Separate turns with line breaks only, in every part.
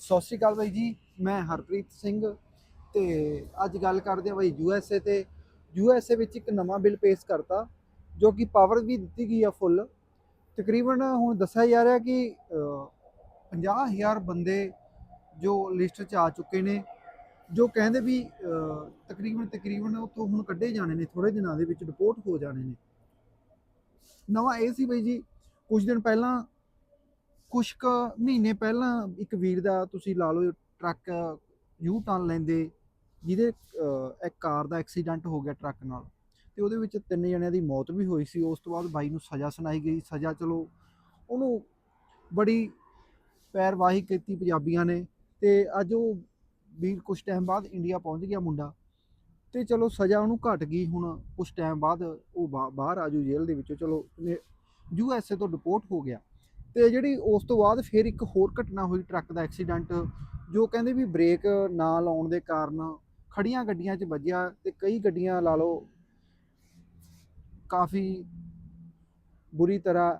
ਸਤਿ ਸ਼੍ਰੀ ਅਕਾਲ ਬਾਈ ਜੀ ਮੈਂ ਹਰਪ੍ਰੀਤ ਸਿੰਘ ਤੇ ਅੱਜ ਗੱਲ ਕਰਦੇ ਆ ਬਾਈ ਯੂ ਐੱਸ ਏ ਤੇ। ਯੂ ਐੱਸ ਏ ਵਿੱਚ ਇੱਕ ਨਵਾਂ ਬਿੱਲ ਪੇਸ਼ ਕਰਤਾ ਜੋ ਕਿ ਪਾਵਰ ਵੀ ਦਿੱਤੀ ਗਈ ਆ ਫੁੱਲ ਤਕਰੀਬਨ ਹੁਣ ਦੱਸਿਆ ਜਾ ਰਿਹਾ ਕਿ ਅਹ, 50000 ਬੰਦੇ ਜੋ ਲਿਸਟ 'ਚ ਆ ਚੁੱਕੇ ਨੇ ਜੋ ਕਹਿੰਦੇ ਵੀ ਅਹ, ਤਕਰੀਬਨ ਤਕਰੀਬਨ ਉੱਥੋਂ ਹੁਣ ਕੱਢੇ ਜਾਣੇ ਨੇ ਥੋੜੇ ਦਿਨਾਂ ਦੇ ਵਿੱਚ ਰਿਪੋਰਟ ਹੋ ਜਾਣੇ ਨੇ। ਨਵਾਂ ਇਹ ਸੀ ਬਾਈ ਜੀ ਕੁਝ ਦਿਨ ਪਹਿਲਾਂ ਕੁਛ ਕੁ ਮਹੀਨੇ ਪਹਿਲਾਂ ਇੱਕ ਵੀਰ ਦਾ ਤੁਸੀਂ ਲਾ ਲਓ ਟਰੱਕ ਯੂ ਟਰਨ ਲੈਂਦੇ, ਜਿਹਦੇ ਇੱਕ ਕਾਰ ਦਾ ਐਕਸੀਡੈਂਟ ਹੋ ਗਿਆ ਟਰੱਕ ਨਾਲ, ਤੇ ਉਹਦੇ ਵਿੱਚ ਤਿੰਨ ਜਣਿਆਂ ਦੀ ਮੌਤ ਵੀ ਹੋਈ ਸੀ, ਉਸ ਤੋਂ ਬਾਅਦ ਬਾਈ ਨੂੰ ਸਜ਼ਾ ਸੁਣਾਈ ਗਈ, ਸਜ਼ਾ ਚਲੋ ਉਹਨੂੰ ਬੜੀ ਪੈਰਵਾਹੀ ਕੀਤੀ ਪੰਜਾਬੀਆਂ ਨੇ, ਤੇ ਅੱਜ ਉਹ ਵੀਰ ਕੁਝ ਟਾਈਮ ਬਾਅਦ ਇੰਡੀਆ ਪਹੁੰਚ ਗਿਆ ਮੁੰਡਾ, ਤੇ ਚਲੋ ਸਜ਼ਾ ਉਹਨੂੰ ਘਟ ਗਈ, ਹੁਣ ਕੁਝ ਟਾਈਮ ਬਾਅਦ ਉਹ ਬਾ- ਬਾਹਰ ਆਜੂ ਜੇਲ੍ਹ ਦੇ ਵਿੱਚੋਂ, ਚਲੋ ਯੂ ਐਸ ਏ ਤੋਂ ਡਿਪੋਰਟ ਹੋ ਗਿਆ। ਤੇ ਜਿਹੜੀ ਉਸ ਤੋਂ ਬਾਅਦ ਫਿਰ ਇੱਕ ਹੋਰ ਘਟਨਾ ਹੋਈ ਟਰੱਕ ਦਾ ਐਕਸੀਡੈਂਟ, ਜੋ ਕਹਿੰਦੇ ਵੀ ਬ੍ਰੇਕ ਨਾ ਲਾਉਣ ਦੇ ਕਾਰਨ ਖੜੀਆਂ ਗੱਡੀਆਂ 'ਚ ਵੱਜਿਆ ਤੇ ਕਈ ਗੱਡੀਆਂ ਲਾ ਲਓ ਕਾਫੀ ਬੁਰੀ ਤਰ੍ਹਾਂ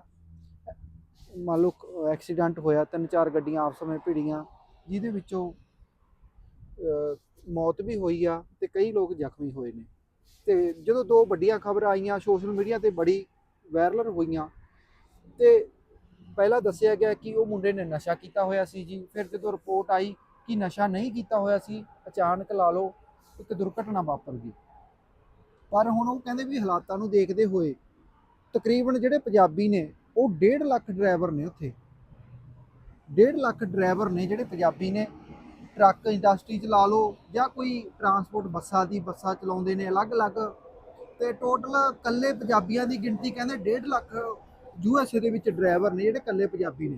ਮੰਨ ਲਓ ਐਕਸੀਡੈਂਟ ਹੋਇਆ, ਤਿੰਨ ਚਾਰ ਗੱਡੀਆਂ ਆਪਸ ਵਿੱਚ ਭਿੜੀਆਂ, ਜਿਹਦੇ ਵਿੱਚੋਂ ਮੌਤ ਵੀ ਹੋਈ ਆ ਤੇ ਕਈ ਲੋਕ ਜ਼ਖਮੀ ਹੋਏ ਨੇ। ਤੇ ਜਦੋਂ ਦੋ ਵੱਡੀਆਂ ਖਬਰਾਂ ਆਈਆਂ ਸੋਸ਼ਲ ਮੀਡੀਆ ਤੇ ਬੜੀ ਵਾਇਰਲ ਹੋਈਆਂ ਤੇ ਪਹਿਲਾਂ ਦੱਸਿਆ ਗਿਆ ਕਿ ਉਹ ਮੁੰਡੇ ਨੇ ਨਸ਼ਾ ਕੀਤਾ ਹੋਇਆ ਸੀ ਜੀ। ਫਿਰ ਜਦੋਂ ਰਿਪੋਰਟ ਆਈ ਕਿ ਨਸ਼ਾ ਨਹੀਂ ਕੀਤਾ ਹੋਇਆ ਸੀ, ਅਚਾਨਕ ਲਾ ਲਓ, ਇੱਕ ਦੁਰਘਟਨਾ ਵਾਪਰ ਗਈ। ਪਰ ਹੁਣ ਉਹ ਕਹਿੰਦੇ ਵੀ ਹਾਲਾਤਾਂ ਨੂੰ ਦੇਖਦੇ ਹੋਏ ਤਕਰੀਬਨ ਜਿਹੜੇ ਪੰਜਾਬੀ ਨੇ, ਉਹ 1.5 ਲੱਖ ਡਰਾਈਵਰ ਨੇ ਉੱਥੇ। 1.5 ਲੱਖ ਡਰਾਈਵਰ ਨੇ ਜਿਹੜੇ ਪੰਜਾਬੀ ਨੇ, ਟਰੱਕ ਇੰਡਸਟਰੀ ਚ ਲਾ ਲਓ ਜਾਂ ਕੋਈ ਟਰਾਂਸਪੋਰਟ ਬੱਸਾਂ ਦੀ ਬੱਸਾਂ ਚਲਾਉਂਦੇ ਨੇ ਅਲੱਗ-ਅਲੱਗ। ਤੇ ਟੋਟਲ ਕੱਲੇ ਪੰਜਾਬੀਆਂ ਦੀ ਗਿਣਤੀ ਕਹਿੰਦੇ 1.5 ਲੱਖ ਯੂਐਸਏ ਦੇ ਵਿੱਚ ਡਰਾਈਵਰ ਨੇ ਜਿਹੜੇ ਕੱਲੇ ਪੰਜਾਬੀ ਨੇ,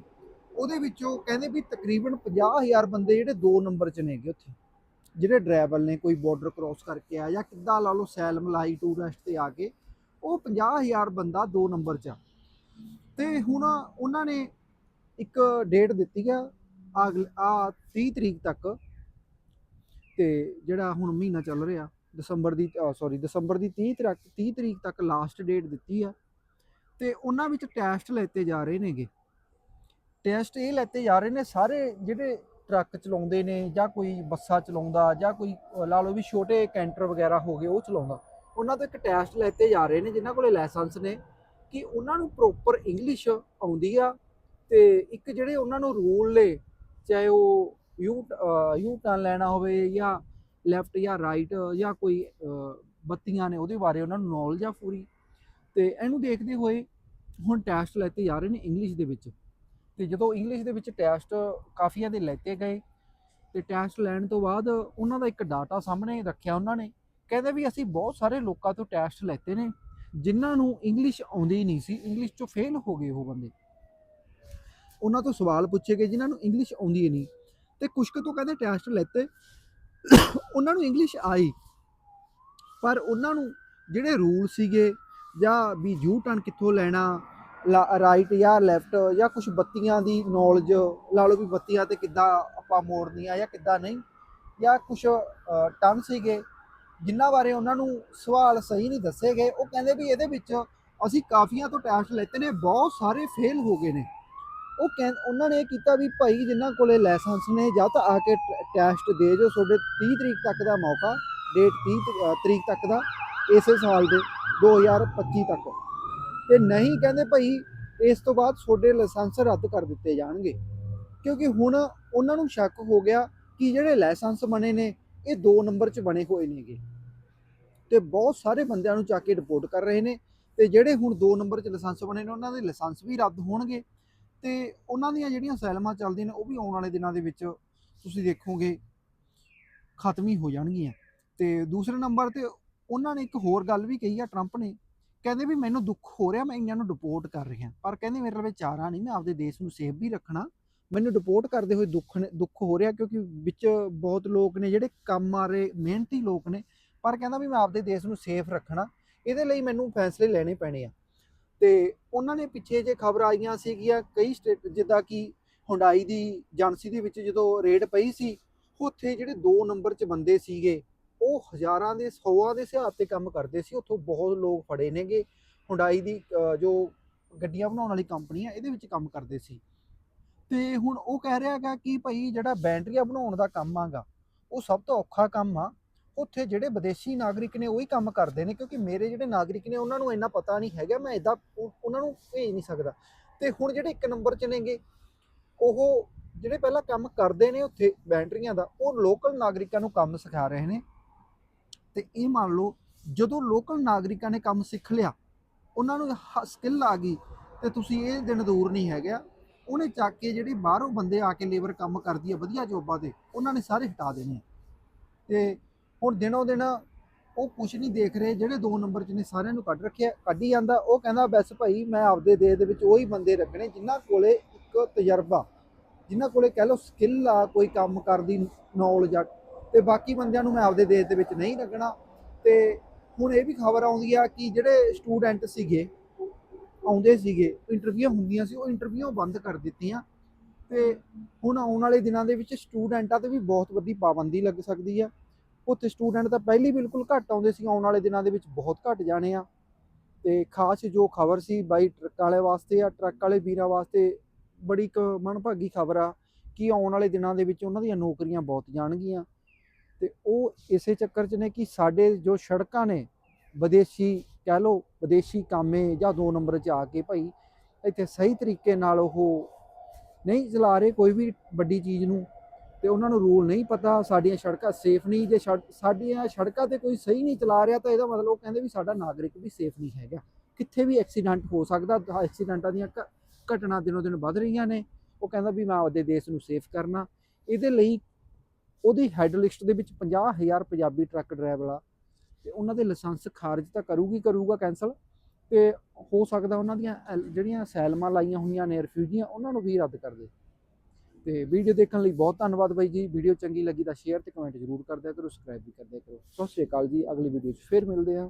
ਉਹਦੇ ਵਿੱਚੋਂ ਕਹਿੰਦੇ ਵੀ ਤਕਰੀਬਨ 50000 ਬੰਦੇ ਜਿਹੜੇ 2 ਨੰਬਰ 'ਚ ਨੇਗੇ ਉੱਥੇ। ਜਿਹੜੇ ਡਰਾਈਵਰ ਨੇ ਕੋਈ ਬਾਰਡਰ ਕ੍ਰਾਸ ਕਰਕੇ ਆ ਜਾਂ ਕਿੱਦਾਂ ਲਾ ਲਓ ਸੈਲ ਮਲਾਈ ਟੂਰਿਸਟ ਤੇ ਆ ਕੇ, ਉਹ 50000 ਬੰਦਾ 2 ਨੰਬਰ 'ਚ ਆ। ਤੇ ਹੁਣ ਉਹਨਾਂ ਨੇ ਇੱਕ ਡੇਟ ਦਿੱਤੀ ਆ ਆ 30 ਤਰੀਕ ਤੱਕ, ਤੇ ਜਿਹੜਾ ਹੁਣ ਮਹੀਨਾ ਚੱਲ ਰਿਹਾ, ਦਸੰਬਰ ਦੀ ਸੌਰੀ ਦਸੰਬਰ ਦੀ 30 ਤਰੀਕ 30 ਤਰੀਕ ਤੱਕ ਲਾਸਟ ਡੇਟ ਦਿੱਤੀ ਆ। ਤੇ ਉਹਨਾਂ ਵਿੱਚ ਟੈਸਟ ਲੈਤੇ ਜਾ ਰਹੇ ਨੇਗੇ। ਟੈਸਟ ਇਹ ਲੈਤੇ ਜਾ ਰਹੇ ਨੇ ਸਾਰੇ ਜਿਹੜੇ ਟਰੱਕ ਚਲਾਉਂਦੇ ਨੇ ਜਾਂ ਕੋਈ ਬੱਸਾਂ ਚਲਾਉਂਦਾ ਜਾਂ ਕੋਈ ਲਾ ਲਓ ਵੀ ਛੋਟੇ ਕੈਂਟਰ ਵਗੈਰਾ ਹੋ ਗਏ, ਉਹ ਚਲਾਉਂਦਾ। ਉਹਨਾਂ ਤੋਂ ਇੱਕ ਟੈਸਟ ਲੈਤੇ ਜਾ ਰਹੇ ਨੇ, ਜਿਨ੍ਹਾਂ ਕੋਲੇ ਲਾਇਸੈਂਸ ਨੇ, ਕਿ ਉਹਨਾਂ ਨੂੰ ਪ੍ਰੋਪਰ ਇੰਗਲਿਸ਼ ਆਉਂਦੀ ਆ ਤੇ ਇੱਕ ਜਿਹੜੇ ਉਹਨਾਂ ਨੂੰ ਰੂਲ ਨੇ, ਚਾਹੇ ਉਹ ਯੂ ਯੂ ਟਰਨ ਲੈਣਾ ਹੋਵੇ ਜਾਂ ਲੈਫਟ ਜਾਂ ਰਾਈਟ ਜਾਂ ਕੋਈ ਬੱਤੀਆਂ ਨੇ, ਉਹਦੇ ਬਾਰੇ ਉਹਨਾਂ ਨੂੰ ਨੌਲੇਜ ਆ ਪੂਰੀ। ਤੇ ਇਹਨੂੰ ਦੇਖਦੇ ਹੋਏ ਹੁਣ ਟੈਸਟ ਲੈਤੇ ਜਾ ਰਹੇ ਨੇ ਇੰਗਲਿਸ਼ ਦੇ ਵਿੱਚ। ਤੇ ਜਦੋਂ ਇੰਗਲਿਸ਼ ਦੇ ਵਿੱਚ ਟੈਸਟ ਕਾਫੀਆਂ ਦੇ ਲੈਤੇ ਗਏ, ਤੇ ਟੈਸਟ ਲੈਣ ਤੋਂ ਬਾਅਦ ਉਹਨਾਂ ਦਾ ਇੱਕ ਡਾਟਾ ਸਾਹਮਣੇ ਰੱਖਿਆ ਉਹਨਾਂ ਨੇ, ਕਹਿੰਦੇ ਵੀ ਅਸੀਂ ਬਹੁਤ ਸਾਰੇ ਲੋਕਾਂ ਤੋਂ ਟੈਸਟ ਲੈਤੇ ਨੇ, ਜਿਨ੍ਹਾਂ ਨੂੰ ਇੰਗਲਿਸ਼ ਆਉਂਦੀ ਹੀ ਨਹੀਂ ਸੀ ਇੰਗਲਿਸ਼ ਚੋਂ ਫੇਲ ਹੋ ਗਏ ਉਹ ਬੰਦੇ। ਉਹਨਾਂ ਤੋਂ ਸਵਾਲ ਪੁੱਛੇ ਗਏ ਜਿਨ੍ਹਾਂ ਨੂੰ ਇੰਗਲਿਸ਼ ਆਉਂਦੀ ਹੀ ਨਹੀਂ। ਤੇ ਕੁਛ ਕੁ ਤੋਂ ਕਹਿੰਦੇ ਟੈਸਟ ਲੈਤੇ, ਉਹਨਾਂ ਨੂੰ ਇੰਗਲਿਸ਼ ਆਈ, ਪਰ ਉਹਨਾਂ ਨੂੰ ਜਿਹੜੇ ਰੂਲ ਸੀਗੇ ਜਾਂ ਵੀ ਯੂ ਟਰਨ ਕਿੱਥੋਂ ਲੈਣਾ ਰਾਈਟ ਜਾਂ ਲੈਫਟ ਜਾਂ ਕੁਝ ਬੱਤੀਆਂ ਦੀ ਨੌਲੇਜ ਲਾ ਲਓ ਵੀ ਬੱਤੀਆਂ ਤੇ ਕਿੱਦਾਂ ਆਪਾਂ ਮੋੜਨੀਆਂ ਜਾਂ ਕਿੱਦਾਂ ਨਹੀਂ, ਜਾਂ ਕੁਝ ਟਰਨ ਸੀਗੇ ਜਿਨ੍ਹਾਂ ਬਾਰੇ ਉਹਨਾਂ ਨੂੰ ਸਵਾਲ ਸਹੀ ਨਹੀਂ ਦੱਸੇ ਗਏ ਉਹ ਕਹਿੰਦੇ ਵੀ ਇਹਦੇ ਵਿੱਚ ਅਸੀਂ ਕਾਫੀਆਂ ਤੋਂ ਟੈਸਟ ਲੈਤੇ ਨੇ, ਬਹੁਤ ਸਾਰੇ ਫੇਲ ਹੋ ਗਏ ਨੇ। ਉਹ ਕਹਿੰ, ਉਹਨਾਂ ਨੇ ਇਹ ਕੀਤਾ ਵੀ ਭਾਈ ਜਿਨ੍ਹਾਂ ਕੋਲੇ ਲਾਇਸੈਂਸ ਨੇ, ਜਾਂ ਤਾਂ ਆ ਕੇ ਟੈਸਟ ਦੇ ਜੋ ਤੁਹਾਡੇ 30 ਤਰੀਕ ਤੱਕ ਦਾ ਮੌਕਾ ਡੇਟ 30 ਤਰੀਕ ਤੱਕ ਦਾ, ਇਸੇ ਸਾਲ ਦੇ। 2025 ਤੱਕ। ਤੇ ਨਹੀਂ ਕਹਿੰਦੇ ਭਾਈ ਇਸ ਤੋਂ ਬਾਅਦ ਤੁਹਾਡੇ ਲਾਇਸੈਂਸ ਰੱਦ ਕਰ ਦਿੱਤੇ ਜਾਣਗੇ। ਕਿਉਂਕਿ ਹੁਣ ਉਹਨਾਂ ਨੂੰ ਸ਼ੱਕ ਹੋ ਗਿਆ ਕਿ ਜਿਹੜੇ ਲਾਇਸੈਂਸ ਬਣੇ ਨੇ, ਇਹ 2 ਨੰਬਰ 'ਚ ਬਣੇ ਹੋਏ ਨੇਗੇ। ਤੇ ਬਹੁਤ ਸਾਰੇ ਬੰਦਿਆਂ ਨੂੰ ਚੱਕ ਕੇ ਰਿਪੋਰਟ ਕਰ ਰਹੇ ਨੇ ਤੇ ਜਿਹੜੇ ਹੁਣ 2 ਨੰਬਰ 'ਚ ਲਾਇਸੈਂਸ ਬਣੇ ਨੇ, ਉਹਨਾਂ ਦੇ ਲਾਇਸੈਂਸ ਵੀ ਰੱਦ ਹੋਣਗੇ। ਤੇ ਉਹਨਾਂ ਦੀਆਂ ਜਿਹੜੀਆਂ ਸੈਲਮਾਂ ਚੱਲਦੀਆਂ ਨੇ, ਉਹ ਵੀ ਆਉਣ ਵਾਲੇ ਦਿਨਾਂ ਦੇ ਵਿੱਚ ਤੁਸੀਂ ਦੇਖੋਗੇ, ਖਤਮ ਹੀ ਹੋ ਜਾਣਗੀਆਂ। ਤੇ ਦੂਸਰੇ ਨੰਬਰ ਤੇ ਉਹਨਾਂ ਨੇ ਇੱਕ ਹੋਰ ਗੱਲ ਵੀ ਕਹੀ ਆ ਟਰੰਪ ਨੇ, ਕਹਿੰਦੇ ਵੀ ਮੈਨੂੰ ਦੁੱਖ ਹੋ ਰਿਹਾ, ਮੈਂ ਇਹਨਾਂ ਨੂੰ ਡਿਪੋਰਟ ਕਰ ਰਿਹਾ। ਪਰ ਕਹਿੰਦੇ ਮੇਰੇ ਵਿਚਾਰਾ ਨਹੀਂ, ਮੈਂ ਆਪਦੇ ਦੇਸ਼ ਨੂੰ ਸੇਫ ਵੀ ਰੱਖਣਾ। ਮੈਨੂੰ ਡਿਪੋਰਟ ਕਰਦੇ ਹੋਏ ਦੁੱਖ ਨੇ, ਦੁੱਖ ਹੋ ਰਿਹਾ ਕਿਉਂਕਿ ਵਿੱਚ ਬਹੁਤ ਲੋਕ ਨੇ ਜਿਹੜੇ ਕੰਮ ਮਾਰੇ ਮਿਹਨਤੀ ਲੋਕ ਨੇ। ਪਰ ਕਹਿੰਦਾ ਵੀ ਮੈਂ ਆਪਦੇ ਦੇਸ਼ ਨੂੰ ਸੇਫ ਰੱਖਣਾ, ਇਹਦੇ ਲਈ ਮੈਨੂੰ ਫੈਸਲੇ ਲੈਣੇ ਪੈਣੇ ਆ। ਤੇ ਉਹਨਾਂ ਨੇ ਪਿੱਛੇ ਜੇ ਖਬਰ ਆਈਆਂ ਸੀਗੀਆਂ ਕਈ ਸਟੇਟ ਜਿੱਦਾਂ ਕਿ ਹੁੰਡਾਈ ਦੀ ਏਜੰਸੀ ਦੇ ਵਿੱਚ ਜਦੋਂ ਰੇਡ ਪਈ ਸੀ, ਉੱਥੇ ਜਿਹੜੇ 2 ਨੰਬਰ 'ਚ ਬੰਦੇ ਸੀਗੇ ਉਹ ਹਜ਼ਾਰਾਂ ਦੇ, ਸੌਆਂ ਦੇ ਹਿਸਾਬ ਤੇ ਕੰਮ ਕਰਦੇ ਸੀ, ਉੱਥੋਂ ਬਹੁਤ ਲੋਕ ਫੜੇ ਨੇਗੇ। ਹੁੰਡਾਈ ਦੀ ਜੋ ਗੱਡੀਆਂ ਬਣਾਉਣ ਵਾਲੀ ਕੰਪਨੀ ਆ, ਇਹਦੇ ਵਿੱਚ ਕੰਮ ਕਰਦੇ ਸੀ। ਤੇ ਹੁਣ ਉਹ ਕਹਿ ਰਿਹਾ ਹੈਗਾ ਕਿ ਭਾਈ ਜਿਹੜਾ ਬੈਟਰੀਆਂ ਬਣਾਉਣ ਦਾ ਕੰਮ ਆਗਾ, ਉਹ ਸਭ ਤੋਂ ਔਖਾ ਕੰਮ ਆ। ਉੱਥੇ ਜਿਹੜੇ ਵਿਦੇਸ਼ੀ ਨਾਗਰਿਕ ਨੇ, ਉਹੀ ਕੰਮ ਕਰਦੇ ਨੇ, ਕਿਉਂਕਿ ਮੇਰੇ ਜਿਹੜੇ ਨਾਗਰਿਕ ਨੇ, ਉਹਨਾਂ ਨੂੰ ਇੰਨਾ ਪਤਾ ਨਹੀਂ ਹੈਗਾ, ਮੈਂ ਇਦਾਂ ਉਹਨਾਂ ਨੂੰ ਭੇਜ ਨਹੀਂ ਸਕਦਾ। ਤੇ ਹੁਣ ਜਿਹੜੇ ਇੱਕ ਨੰਬਰ 'ਚ ਨੇਗੇ, ਉਹ ਜਿਹੜੇ ਪਹਿਲਾਂ ਕੰਮ ਕਰਦੇ ਨੇ ਉੱਥੇ ਬੈਟਰੀਆਂ ਦਾ, ਉਹ ਲੋਕਲ ਨਾਗਰਿਕਾਂ ਨੂੰ ਕੰਮ ਸਿਖਾ ਰਹੇ ਨੇ। ਤੇ ਇਹ ਮੰਨ ਲਓ ਜਦੋਂ ਲੋਕਲ ਨਾਗਰਿਕਾਂ ਨੇ ਕੰਮ ਸਿੱਖ ਲਿਆ, ਉਹਨਾਂ ਨੂੰ ਸਕਿੱਲ ਆ ਗਈ ਤੇ ਤੁਸੀਂ ਇਹ ਦਿਨ ਦੂਰ ਨਹੀਂ ਹੈਗਾ ਉਹਨੇ ਚੱਕ ਕੇ ਜਿਹੜੀ ਬਾਹਰੋਂ ਬੰਦੇ ਆ ਕੇ ਲੇਬਰ ਕੰਮ ਕਰਦੀ ਆ ਵਧੀਆ ਜੋਬਾਂ 'ਤੇ, ਉਹਨਾਂ ਨੇ ਸਾਰੇ ਹਟਾ ਦੇਣੇ ਆ। ਤੇ ਹੁਣ ਦਿਨੋਂ ਦਿਨ ਉਹ ਕੁਛ ਨਹੀਂ ਦੇਖ ਰਹੇ, ਜਿਹੜੇ ਦੋ ਨੰਬਰ 'ਚ ਨੇ ਸਾਰਿਆਂ ਨੂੰ ਕੱਢ ਰੱਖਿਆ, ਕੱਢੀ ਜਾਂਦਾ ਉਹ ਕਹਿੰਦਾ, ਬਸ ਭਾਈ, ਮੈਂ ਆਪਦੇ ਦੇਸ਼ ਦੇ ਵਿੱਚ ਉਹੀ ਬੰਦੇ ਰੱਖਣੇ ਜਿਨ੍ਹਾਂ ਕੋਲੇ ਇੱਕ ਤਜਰਬਾ, ਜਿਨ੍ਹਾਂ ਕੋਲੇ ਕਹਿ ਲਓ ਸਕਿੱਲ ਆ, ਕੋਈ ਕੰਮ ਕਰਦੀ ਨੌਲੇਜ ਆ ਤੇ ਬਾਕੀ ਬੰਦਿਆਂ ਨੂੰ ਮੈਂ ਆਪਦੇ ਦੇਸ਼ ਦੇ ਵਿੱਚ ਨਹੀਂ ਲੱਗਣਾ। ਤੇ ਹੁਣ ਇਹ ਵੀ ਖਬਰ ਆਉਂਦੀ ਆ ਕਿ ਜਿਹੜੇ ਸਟੂਡੈਂਟ ਸੀਗੇ, ਆਉਂਦੇ ਸੀਗੇ ਇੰਟਰਵਿਊ ਹੁੰਦੀਆਂ ਸੀ, ਉਹ ਇੰਟਰਵਿਊ ਬੰਦ ਕਰ ਦਿੱਤੀਆਂ। ਤੇ ਹੁਣ ਆਉਣ ਵਾਲੇ ਦਿਨਾਂ ਦੇ ਵਿੱਚ ਸਟੂਡੈਂਟਾਂ ਤੇ ਵੀ ਬਹੁਤ ਵੱਡੀ ਪਾਬੰਦੀ ਲੱਗ ਸਕਦੀ ਆ। ਉੱਥੇ ਸਟੂਡੈਂਟ ਤਾਂ ਪਹਿਲੀ ਬਿਲਕੁਲ ਘੱਟ ਆਉਂਦੇ ਸੀ, ਆਉਣ ਵਾਲੇ ਦਿਨਾਂ ਦੇ ਵਿੱਚ ਬਹੁਤ ਘੱਟ ਜਾਣੇ ਆ। ਤੇ ਖਾਸ ਜੋ ਖਬਰ ਸੀ ਬਾਈ ਟਰੱਕ ਵਾਲੇ ਵਾਸਤੇ ਆ, ਟਰੱਕ ਵਾਲੇ ਵੀਰਾਂ ਵਾਸਤੇ ਬੜੀ ਇੱਕ ਮਨਭਾਗੀ ਖਬਰ ਆ ਕਿ ਆਉਣ ਵਾਲੇ ਦਿਨਾਂ ਦੇ ਵਿੱਚ ਉਹਨਾਂ ਦੀਆਂ ਨੌਕਰੀਆਂ ਬਹੁਤ ਜਾਣਗੀਆਂ। ਤੇ ਉਹ ਇਸੇ ਚੱਕਰ 'ਚ ਨੇ ਕਿ ਸਾਡੇ ਜੋ ਸੜਕਾਂ ਨੇ, ਵਿਦੇਸ਼ੀ ਕਹਿ ਲਓ, ਵਿਦੇਸ਼ੀ ਕਾਮੇ ਜਾਂ ਦੋ ਨੰਬਰ 'ਚ ਆ ਕੇ ਭਾਈ ਇੱਥੇ ਸਹੀ ਤਰੀਕੇ ਨਾਲ ਉਹ ਨਹੀਂ ਚਲਾ ਰਹੇ ਕੋਈ ਵੀ ਵੱਡੀ ਚੀਜ਼ ਨੂੰ ਤੇ ਉਹਨਾਂ ਨੂੰ ਰੂਲ ਨਹੀਂ ਪਤਾ, ਸਾਡੀਆਂ ਸੜਕਾਂ ਸੇਫ ਨਹੀਂ, ਜੇ ਸੜਕ- ਸਾਡੀਆਂ ਸੜਕਾਂ ਤੇ ਕੋਈ ਸਹੀ ਨਹੀਂ ਚਲਾ ਰਿਹਾ ਤਾਂ ਇਹਦਾ ਮਤਲਬ ਉਹ ਕਹਿੰਦੇ ਵੀ ਸਾਡਾ ਨਾਗਰਿਕ ਵੀ ਸੇਫ ਨਹੀਂ ਹੈਗਾ। ਕਿੱਥੇ ਵੀ ਐਕਸੀਡੈਂਟ ਹੋ ਸਕਦਾ, ਐਕਸੀਡੈਂਟਾਂ ਦੀਆਂ ਘ- ਘਟਨਾ ਦਿਨੋ ਦਿਨ ਵੱਧ ਰਹੀਆਂ ਨੇ, ਉਹ ਕਹਿੰਦਾ ਵੀ ਮੈਂ ਆਪਦੇ ਦੇਸ਼ ਨੂੰ ਸੇਫ ਕਰਨਾ। ਇਹਦੇ ਲਈ ਉਹਦੀ ਹੈੱਡ ਲਿਸਟ ਦੇ ਵਿੱਚ 50000 ਪੰਜਾਬੀ ਟਰੱਕ ਡਰਾਈਵਰ ਆ। ਤੇ ਉਹਨਾਂ ਦੇ ਲਾਇਸੈਂਸ ਖਾਰਜ ਤਾਂ ਕਰੂਗੀ ਕਰੂਗਾ ਕੈਨਸਲ ਤੇ ਹੋ ਸਕਦਾ ਉਹਨਾਂ ਦੀਆਂ ਐਲ- ਜਿਹੜੀਆਂ ਸੈਲਮਾਂ ਲਾਈਆਂ ਹੋਈਆਂ ਨੇ ਰਿਫਿਊਜੀਆਂ ਉਹਨਾਂ ਨੂੰ ਵੀ ਰੱਦ ਕਰ ਦੇ। ਤੇ ਵੀਡੀਓ ਦੇਖਣ ਲਈ ਬਹੁਤ ਧੰਨਵਾਦ ਬਾਈ ਜੀ। ਵੀਡੀਓ ਚੰਗੀ ਲੱਗੀ ਤਾਂ ਸ਼ੇਅਰ ਤੇ ਕਮੈਂਟ ਜ਼ਰੂਰ ਕਰ ਦਿਆ ਕਰੋ ਸਬਸਕ੍ਰਾਈਬ ਵੀ ਕਰ ਦਿਆ ਕਰੋ। ਸਤਿ ਸ਼੍ਰੀ ਅਕਾਲ ਜੀ। ਅਗਲੀ ਵੀਡੀਓ 'ਚ ਫੇਰ ਮਿਲਦੇ ਹਾਂ।